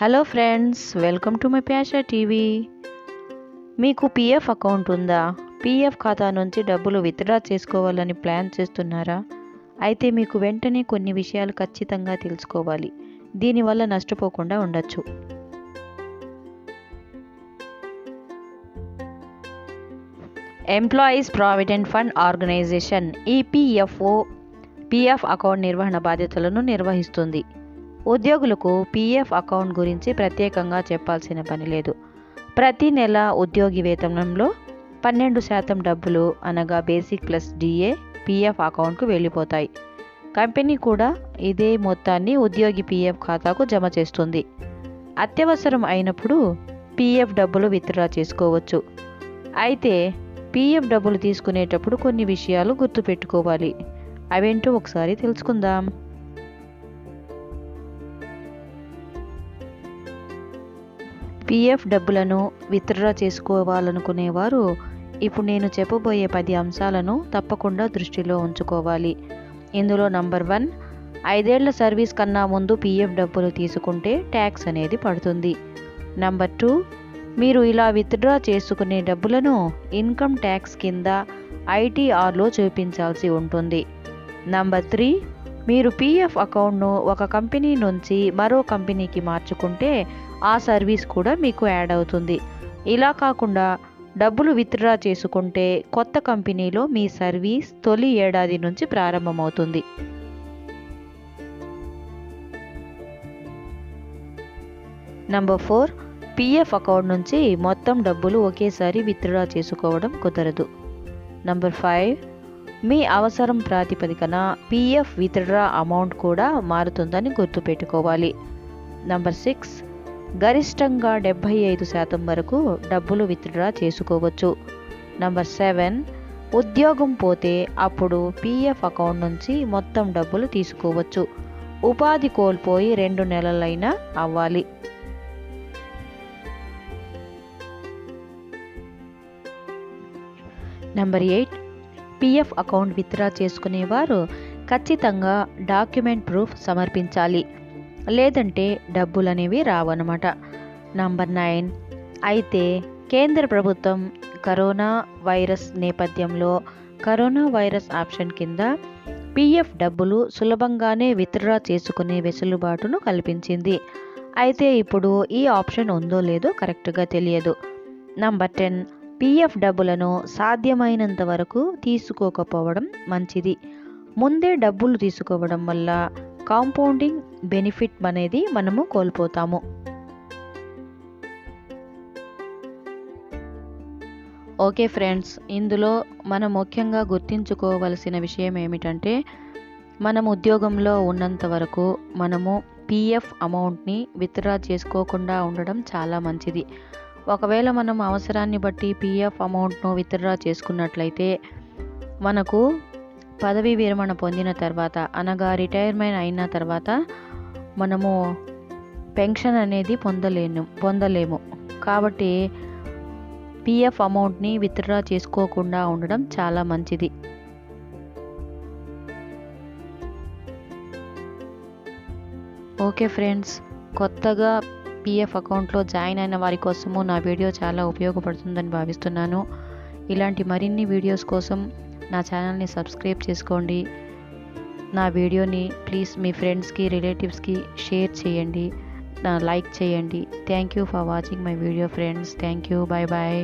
Hello friends welcome to my ప్యాషా TV మీకు PF account ఉందా? PF ఖాతా నుంచి డబ్బులు విత్డ్రా చేసుకోవాలని ప్లాన్ చేస్తున్నారా? అయితే మీకు వెంటనే కొన్ని విషయాలు ఖచ్చితంగా తెలుసుకోవాలి. దీనివల్ల నష్టపోకుండా ఉండొచ్చు. Employees provident fund organisation EPFO PF account నిర్వహణ బాధ్యతలను నిర్వహిస్తుంది. ఉద్యోగులకు పీఎఫ్ అకౌంట్ గురించి ప్రత్యేకంగా చెప్పాల్సిన పని లేదు. ప్రతి నెల ఉద్యోగి వేతనంలో పన్నెండు శాతం డబ్బులు అనగా బేసిక్ ప్లస్ డిఏ పీఎఫ్ అకౌంట్కు వెళ్ళిపోతాయి. కంపెనీ కూడా ఇదే మొత్తాన్ని ఉద్యోగి పీఎఫ్ ఖాతాకు జమ చేస్తుంది. అత్యవసరం అయినప్పుడు పీఎఫ్ డబ్బులు విత్డ్రా చేసుకోవచ్చు. అయితే పీఎఫ్ డబ్బులు తీసుకునేటప్పుడు కొన్ని విషయాలు గుర్తుపెట్టుకోవాలి. అవేంటో ఒకసారి తెలుసుకుందాం. పీఎఫ్ డబ్బులను విత్డ్రా చేసుకోవాలనుకునేవారు ఇప్పుడు నేను చెప్పబోయే పది అంశాలను తప్పకుండా దృష్టిలో ఉంచుకోవాలి. ఇందులో నంబర్ వన్ ఐదేళ్ళ సర్వీస్ కన్నా ముందు పీఎఫ్ డబ్బులు తీసుకుంటే ట్యాక్స్ అనేది పడుతుంది. నంబర్ టూ మీరు ఇలా విత్డ్రా చేసుకునే డబ్బులను ఇన్కమ్ ట్యాక్స్ కింద ఐటీఆర్లో చూపించాల్సి ఉంటుంది. నంబర్ త్రీ మీరు పీఎఫ్ అకౌంట్ను ఒక కంపెనీ నుంచి మరో కంపెనీకి మార్చుకుంటే ఆ సర్వీస్ కూడా మీకు యాడ్ అవుతుంది. ఇలా కాకుండా డబ్బులు విత్డ్రా చేసుకుంటే కొత్త కంపెనీలో మీ సర్వీస్ తొలి ఏడాది నుంచి ప్రారంభమవుతుంది. నంబర్ ఫోర్ పీఎఫ్ అకౌంట్ నుంచి మొత్తం డబ్బులు ఒకేసారి విత్డ్రా చేసుకోవడం కుదరదు. నంబర్ ఫైవ్ మీ అవసరం ప్రాతిపదికన పీఎఫ్ విత్డ్రా అమౌంట్ కూడా మారుతుందని గుర్తుపెట్టుకోవాలి. నంబర్ సిక్స్ గరిష్టంగా డెబ్భై ఐదు శాతం వరకు డబ్బులు విత్డ్రా చేసుకోవచ్చు. నంబర్ సెవెన్ ఉద్యోగం పోతే అప్పుడు పీఎఫ్ అకౌంట్ నుంచి మొత్తం డబ్బులు తీసుకోవచ్చు. ఉపాధి కోల్పోయి రెండు నెలలైనా అవ్వాలి. Number eight PF account withdraw చేసుకునేవారు ఖచ్చితంగా డాక్యుమెంట్ ప్రూఫ్ సమర్పించాలి. లేదంటే డబ్బులు అనేవి రావన్నమాట. నంబర్ నైన్ అయితే కేంద్ర ప్రభుత్వం కరోనా వైరస్ నేపథ్యంలో కరోనా వైరస్ ఆప్షన్ కింద పీఎఫ్ డబ్బులు సులభంగానే విత్డ్రా చేసుకునే వెసులుబాటును కల్పించింది. అయితే ఇప్పుడు ఈ ఆప్షన్ ఉందో లేదో కరెక్ట్గా తెలియదు. నంబర్ టెన్ పీఎఫ్ డబ్బులను సాధ్యమైనంత వరకు తీసుకోకపోవడం మంచిది. ముందే డబ్బులు తీసుకోవడం వల్ల కాంపౌండింగ్ బెనిఫిట్ అనేది మనము కోల్పోతాము. ఓకే ఫ్రెండ్స్ ఇందులో మనం ముఖ్యంగా గుర్తించుకోవలసిన విషయం ఏమిటంటే మనం ఉద్యోగంలో ఉన్నంత వరకు మనము పీఎఫ్ అమౌంట్ని విత్డ్రా చేసుకోకుండా ఉండడం చాలా మంచిది. ఒకవేళ మనం అవసరాన్ని బట్టి పీఎఫ్ అమౌంట్ను విత్డ్రా చేసుకున్నట్లయితే మనకు పదవీ విరమణ పొందిన తర్వాత అనగా రిటైర్మెంట్ అయిన తర్వాత మనము పెన్షన్ అనేది పొందలేను పొందలేము. కాబట్టి పీఎఫ్ అమౌంట్ని విత్డ్రా చేసుకోకుండా ఉండడం చాలా మంచిది. ఓకే ఫ్రెండ్స్ కొత్తగా పీఎఫ్ అకౌంట్లో జాయిన్ అయిన వారి కోసము నా వీడియో చాలా ఉపయోగపడుతుందని భావిస్తున్నాను. ఇలాంటి మరిన్ని వీడియోస్ కోసం నా ఛానల్ని సబ్స్క్రైబ్ చేసుకోండి. నా వీడియోని ప్లీజ్ మీ ఫ్రెండ్స్కి రిలేటివ్స్కి షేర్ చేయండి. లైక్ చేయండి. Thank you for watching my video friends. Thank you. Bye bye